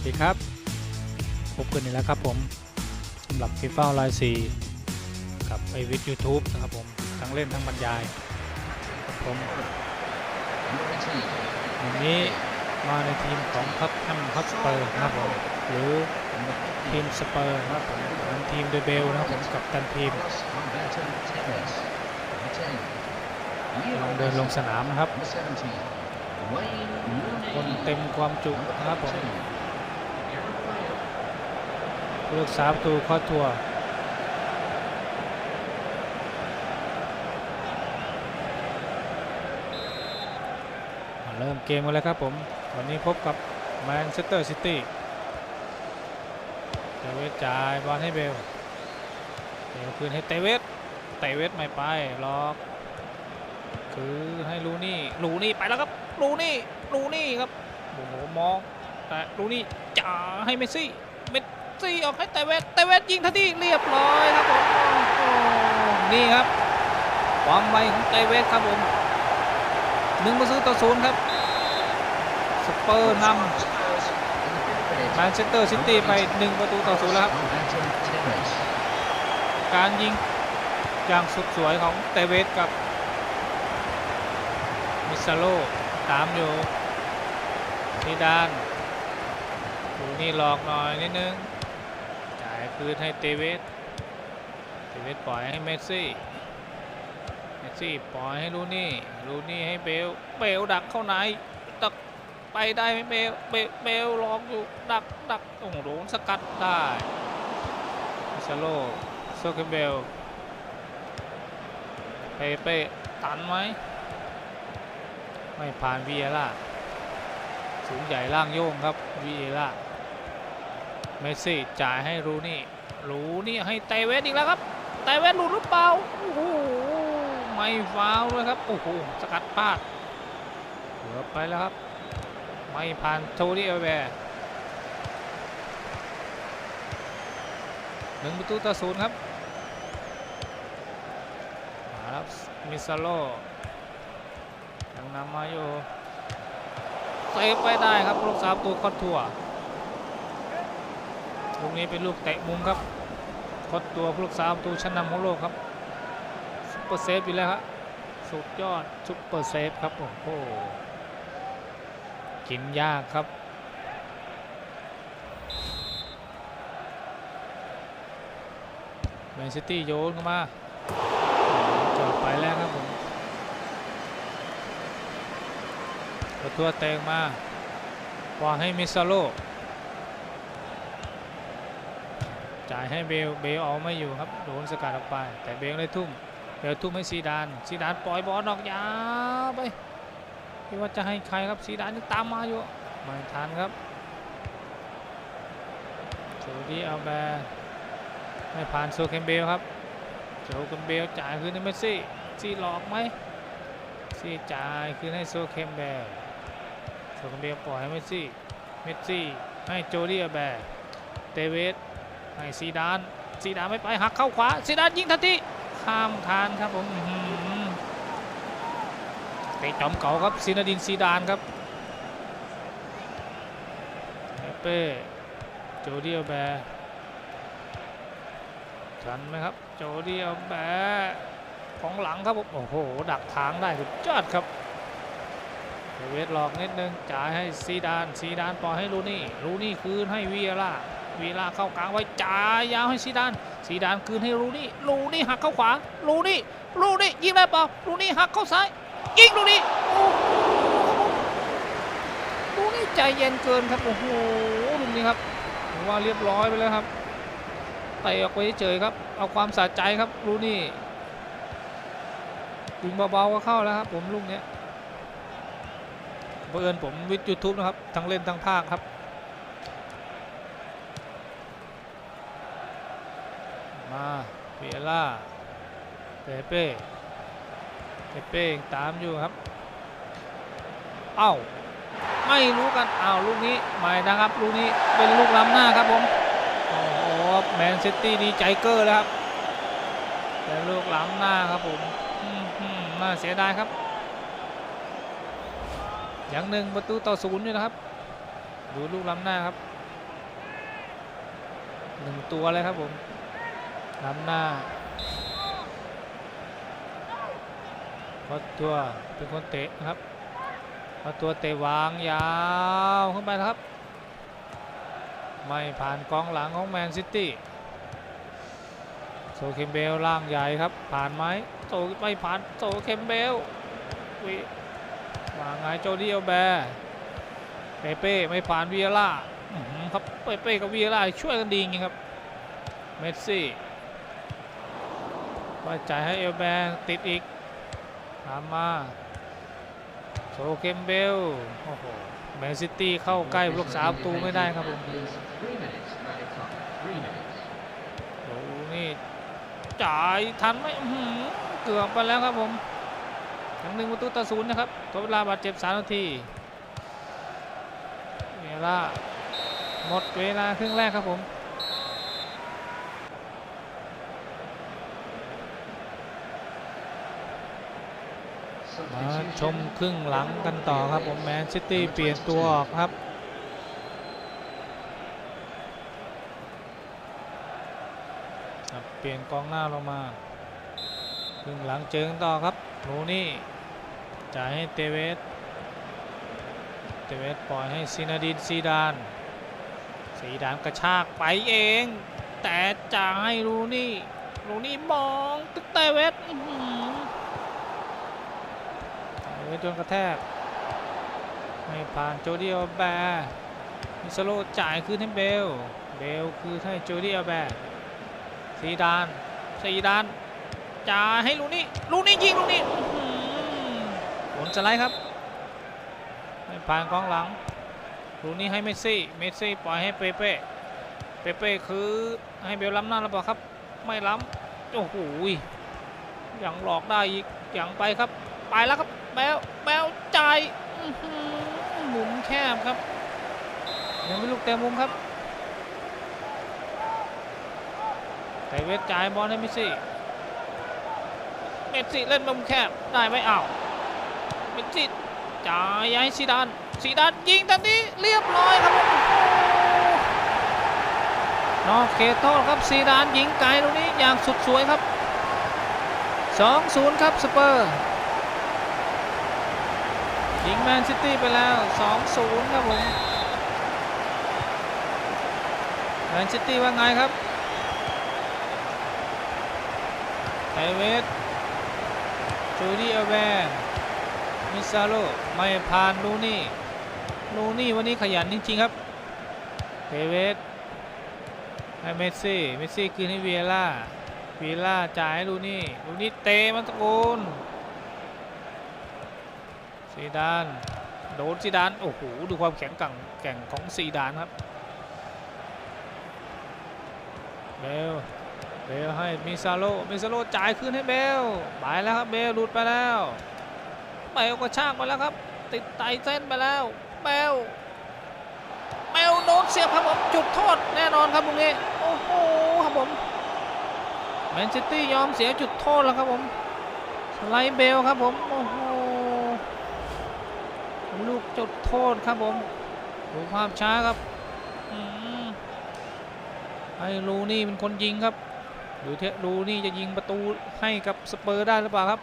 สวัสดีครับ พบกันอีกแล้วครับผมสำหรับฟีฟ่าไลน์ซีกับไอวิทยูทูบนะครับผม ทั้งเล่นทั้งบรรยายครับผม วันนี้มาในทีมของพับแฮมพับสเปอร์นะครับผม หรือทีมสเปอร์นะครับผมทีมเดเบลนะครับผมกับตันทีมลังเดินลงสนามนะครับคนเต็มความจุนะครับผม ลือกสามประตูคอทัวเริ่มเกมกันแล้วครับผมวันนี้พบกับแมนเชสเตอร์ซิตี้เตเวสจ่ายบอลให้เบลเบลคืนให้เตเวสเตเวสไม่ไปล็อกคือให้ลูนี่ลูนี่ไปแล้วครับลูนี่ลูนี่ครับโอ้โหมองแต่ลูนี่จ่าให้เมสซี่ ซี่ออกให้เตเวสเตเวสยิงทันทีเรียบร้อยครับผมนี่ครับ ความไวของเตเวสครับผมหนึ่งประตูต่อศูนย์ครับสเปอร์นำแมนเชสเตอร์ซิตี้ไปหนึ่งประตูต่อศูนย์แล้วครับ การยิงอย่างสุดสวยของเตเวสกับมิซาโลตามอยู่ซีดานดูนี่หลอกหน่อยนิดนึงายคืนให้เตเวสเตเวสปล่อยให้เมสซี่ เมสซี่ปล่อยให้ลูนี่ ลูนี่ให้เบล เบลดักเข้าในดักไปได้ไหมเบลเบล เบลลองอยู่ดักดักโอ้โหโดนสกัดได้ซาโลโซเคเบลเปเป้ตันไหมไม่ผ่านวีเอล่าสูงใหญ่ล่างโยงครับวีเอล่า เมสซี่จ่ายให้รูนี่รูนี่ให้เตเวสอีกแล้วครับเตเวสหลุดหรือเปล่าโอ้โหไม่ฟาวเลยครับโอ้โหสกัดพลาดเหลือไปแล้วครับ ไม่ผ่านโทนี่เอลแวร์หนึ่งประตูต่อศูนย์ครับมาครับมิซาโลยังนำมาอยู่เซฟไปได้ครับลูกสามตัวคอดทัวร์ ลูกนี้เป็นลูกเตะมุมครับคอดตัวลูกสามตัวชั้นนำของโลกครับซุปเปอร์เซฟอีกแล้วครับสุดยอดซุปเปอร์เซฟครับโอ้โหกินยากครับแมนซิตี้โยนเข้ามาจอดไปแล้วครับผมประตัวแตงมา วางให้มิซาโล จ่ายให้เบล เบลเอาไม่อยู่ครับ โดนสกัดออกไป แต่เบลได้ทุ่ม เบลทุ่มให้ซีดาน ซีดานปล่อยบอลออกยาวไปคิดว่าจะให้ใครครับซีดานตามมาอยู่ ไม่ทันครับโจดีเอาแบร์ไม่ผ่านโซเคนเบลครับโจเคนเบลจ่ายคืนให้เมสซี่ ซีหลอกไหมซีจ่ายคืนให้โซเคมเบลโซเคมเบลปล่อยให้เมสซี่ เมสซี่ให้โจดี้อาแบร์เตเวส ให้ซีดานซีดานไม่ไปหักเข้าขวาซีดานยิงทันทีข้ามคานครับผมเตะจอมเก่าครับซีนาดินซีดานครับเป้โจดี้อแบร์ทันไหมครับโจดี้อแบร์ของหลังครับผมโอ้โหดักทางได้สุดยอดครับเทเวสหลอกนิดนึงจ่ายให้ซีดานซีดานปล่อยให้ลูนี่ลูนี่คืนให้วีเอล่า วีเอล่าเข้ากลางไว้จ่ายยาวให้ซีดานซีดานคืนให้ลูนี่ลูนี่หักเข้าขวาลูนี่ลูนี่ยิงได้เปล่าลูนี่หักเข้าซ้ายยิงลูนี่ลูนี่ใจเย็นเกินครับโอ้โหลูกนี้ครับผมว่าเรียบร้อยไปแล้วครับเตะออกไปเฉยครับ เอาความสะใจครับลูนี่ยิงเบาๆก็เข้าแล้วครับผมลูกเนี้ยบังเอิญผมวิดยูทูบนะครับทั้งเล่นทั้งภาคครับ มาเบียร่าเปเป้เปเป้ยังตามอยู่ครับ เอ้า ไม่รู้กันอ้าวลูกนี้ไม่นะครับลูกนี้เป็นลูกล้ำหน้าครับผมโอ้โหแมนซิตี้ดีใจเกอร์แล้วครับเป็นลูกล้ำหน้าครับผมอืมอืมน่าเสียดายครับอย่างหนึ่งประตูต่อศูนย์อยู่นะครับ ดูลูกล้ำหน้าครับหนึ่งตัวเลยครับผม นำหน้าพอตัวเป็นคนเตะครับพอตัวเตะวางยาวขึ้นไปครับ ไม่ผ่านกองหลังของแมนซิตี้โซเคมเบลล่างใหญ่ครับ ผ่านไหมโซไม่ผ่านโซเคมเบลวิวางไงโจดี้เอลแบร์เปเป้ไม่ผ่านวีเอล่าครับเปเป้กับวีเอล่าช่วยกันดีจริงครับเมสซี่ ปล่อยจ่ายให้เอลแบร์ติดอีกตามมาโซเคมเบลโอ้โหแมนซิตี้เข้าใกล้ลูกสาวประตูไม่ได้ครับผม Three minutes, right clock. Three minutes. โอ้โหนี่จ่ายทันไหมอื้อหือเกือบไปแล้วครับผมทั้งหนึ่งประตูต่อศูนย์นะครับทดเวลาบาดเจ็บสามนาทีเวลาหมดเวลาครึ่งแรกครับผม มาชมครึ่งหลังกันต่อครับผมแมนซิตี้เปลี่ยนตัวออกครับครับเปลี่ยนกองหน้าลงมาครึ่งหลังเจอกันต่อครับโรนี่จ่ายให้เตเวสเตเวสปล่อยให้ซินาดินซีดานซีดานกระชากไปเอง แต่จ่ายให้รูนี่รูนี่มองตึกเตเวส อื้อโดนกระแทกไม่ผ่านโจดี้อัลแบร์มิสโลจ่ายคืนให้เบล เบลคือให้โจดี้อัลแบร์ซีดานซีดานจ่ายให้ลูนี่ลูนี่ยิงลูนี่อื้อหือผลสไลด์ครับ ไม่ผ่านกองหลังลูนี่ให้เมสซี่ เมสซี่ปล่อยให้เปเป้ เปเป้คือให้เบลล้ำหน้าแล้วเปล่าครับ ไม่ล้ำโอ้โหยังหลอกได้อีกยังไปครับ ไปแล้วครับ แบลแบลจ่ายหมุนแคบครับยังไม่ลูกเต็มมุมครับแต่เวทจ่ายบอลให้เมสซี่เมสซี่เล่นมุมแคบได้ไหมอ้าวเมสซี่จ่ายให้ซีดานซีดานยิงตอนนี้เรียบร้อยครับนอกเขตโทษครับซีดานยิงไกลตรงนี้อย่างสุดสวยครับ 2-0 ครับสเปอร์ ยิงแมนซิตี้ไปแล้ว 2-0 ครับผมแมนซิตี้ว่าไงครับไทเวสจูดี้อแวนมิซาโลไม่ผ่านลูนี่ลูนี่วันนี้ขยันจริงๆครับเทเวสให้เมสซี่เมสซี่คืนให้เวียร่าเวียร่าจ่ายให้ลูนี่ลูนี่เตะมันตะโกน ซีดานโดนซีดานโอ้โหดูความแข็งแกร่งแกร่งของซีดานครับเบลเบลให้มิซาโลมิซาโลจ่ายคืนให้เบลไปแล้วครับเบลหลุดไปแล้วเบลก็ชากไปแล้วครับ ติดไตเส้นไปแล้วเบลเบลโดนเสียบครับผมจุดโทษแน่นอนครับตรงนี้โอ้โหครับผมแมนซิตี้ยอมเสียจุดโทษแล้วครับผมไลเบลครับผมโอ้โห ลูกจุดโทษครับผมดูภาพช้าครับไอ้ลูนี่เป็นคนยิงครับดูเทลูนี่จะยิงประตูให้กับสเปอร์ได้หรือเปล่าครับ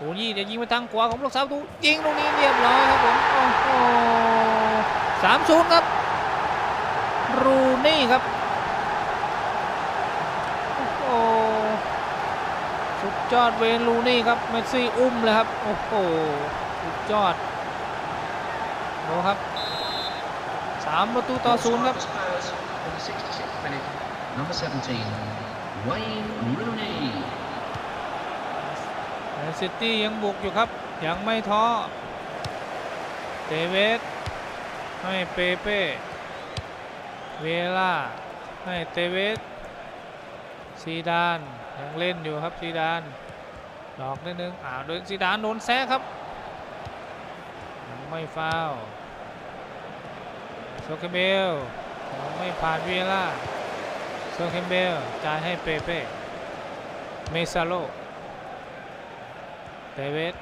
ลูนี่จะยิงไปทางขวาของลูกสาวตูยิงตรงนี้เรียบร้อยครับผมโอ้โหสามศูนย์ครับรูนี่ครับโอ้โหสุดยอดเวนลูนี่ครับเมสซี่อุ้มเลยครับโอ้โหสุดยอด ดูครับสามประตูต่อศูนย์ครับ Spurs in the 66th minute. Number 17, Wayne Rooney. แมนซิตี้ยังบุกอยู่ครับ ยังไม่ท้อเตเวสให้เปเป้เวล่าให้เตเวสซีดานยังเล่นอยู่ครับซีดานดอกนิดนึงอ่าโดนซีดานโดนแซะครับยัง ไม่ฟาวโซเคเบลไม่ผ่านเวล่าโซเคเบลจ่ายให้เปเป้เมซาโลเดวิด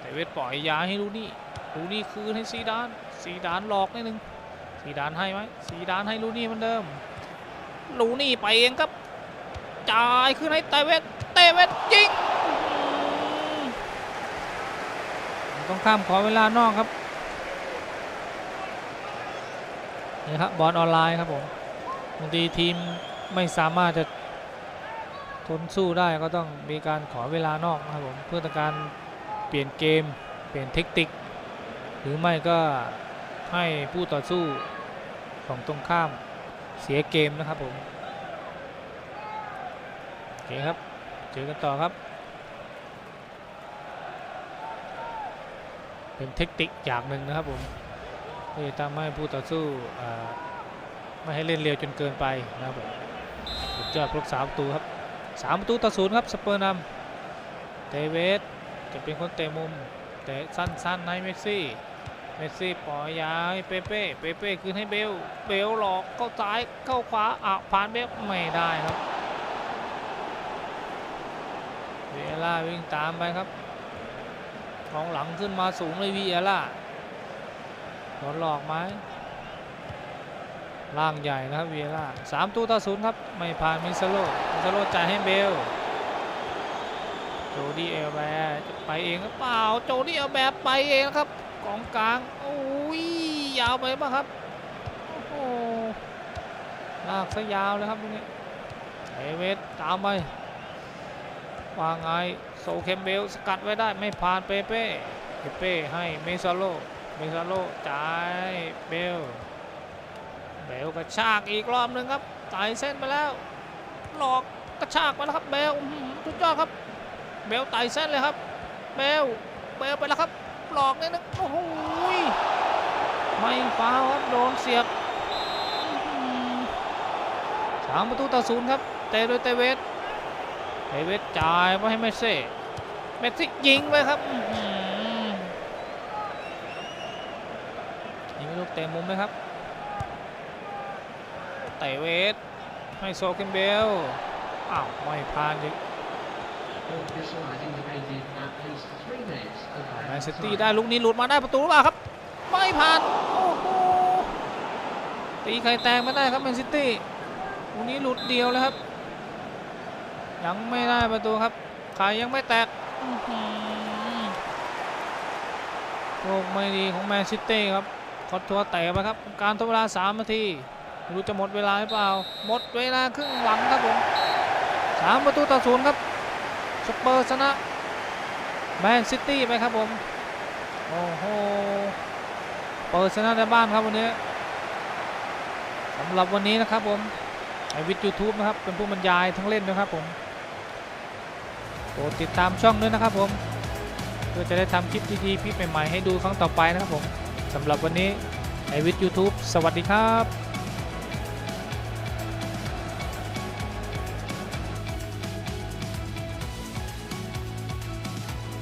เดวิดปล่อยยาให้ลูนี่ลูนี่คืนให้ซีดานซีดานหลอกนิดนึงซีดานให้ไหมซีดานให้ลูนี่เหมือนเดิมลูนี่ไปเองครับจ่ายขึ้นให้เตเวสเตเวสยิง ต้องข้ามขอเวลานอกครับนี่ครับบอลออนไลน์ครับผมบางทีทีมไม่สามารถจะทนสู้ได้ก็ต้องมีการขอเวลานอกครับผมเพื่อต้องการเปลี่ยนเกม เปลี่ยนเทคนิค หรือไม่ก็ให้ผู้ต่อสู้ของตรงข้ามเสียเกมนะครับผมโอเคครับเจอกันต่อครับ เป็นเทคนิคอย่างหนึ่งนะครับผมที่ทำให้ผู้ต่อสู้ไม่ให้เล่นเร็วจนเกินไปนะครับผมสุดยอดพวกสามประตูครับสามประตูต่อศูนย์ครับสเปอร์นำเตเวสจะเป็นคนเตะมุมเตะสั้นๆให้เมสซี่เมสซี่ปล่อยยาวให้เปเป้เปเป้คืนให้เบลเบลหลอกเข้าซ้ายเข้าขวาอะผ่านเบลไม่ได้ครับเวล่าวิ่งตามไปครับ ของหลังขึ้นมาสูงเลยวีเอล่าโดนหลอกไหมล่างใหญ่นะครับวียร่าสามตัวต่อศูนย์ครับ ไม่ผ่านมิซาโลมิซาโลจ่ายให้เบลโจดี้เอลแบร์จะไปเองหรือเปล่าโจดี้เอลแบร์ไปเองนะครับกองกลางโอ้ยยาวไปป่ะครับโอ้โหลากซะยาวเลยครับตรงนี้เอเวสตามไป วางไงโซเคมเบลสกัดไว้ได้ไม่ผ่านเปเป้เปเป้ให้เมซาโลเมซาโลจ่ายเบลเบลกระชากอีกรอบหนึ่งครับไต่เส้นไปแล้วหลอกกระชากไปแล้วครับเบลอื้อหือสุดยอดครับเบลไต่เส้นเลยครับเบลเบลไปแล้วครับหลอกเนิดนึงโอ้โหยไม่ฟาวครับโดนเสียบสามประตูต่อศูนย์ครับเตโดยเตเวส เตเวสจ่ายไปให้เมสซี่เมสซี่ยิงไปครับยิงลูกเตะมุมไหมครับเตะเวสให้โซเกนเบลอ้าวไม่ผ่านอีกแมนซิตี้ได้ลูกนี้หลุดมาได้ประตูหรือเปล่าครับ ไม่ผ่านโอ้โหตีไข่แตกไม่ได้ครับแมนซิตี้ลูกนี้หลุดเดียวเลยครับ ยังไม่ได้ประตูครับข่ยังไม่แตกโชคไม่ดีของแมนซิตี้ครับคอทัวร์เตะไปครับ การทดเวลา 3 นาทีรู้จะหมดเวลาหรือเปล่า หมดเวลาครึ่งหลังครับผมสามประตูต่อศูนย์ครับสเปอร์ชนะแมนซิตี้ไปครับผม โอ้โห เปิดชนะในบ้านครับวันนี้สำหรับวันนี้นะครับผมไอวิทยูทูบนะครับเป็นผู้บรรยายทั้งเล่นนะครับผม โปรดติดตามช่องด้วยนะครับผมเพื่อจะได้ทำคลิปดีๆคลิปใหม่ๆให้ดูครั้งต่อไปนะครับผมสำหรับวันนี้ไอวิทยูทูบสวัสดีครับ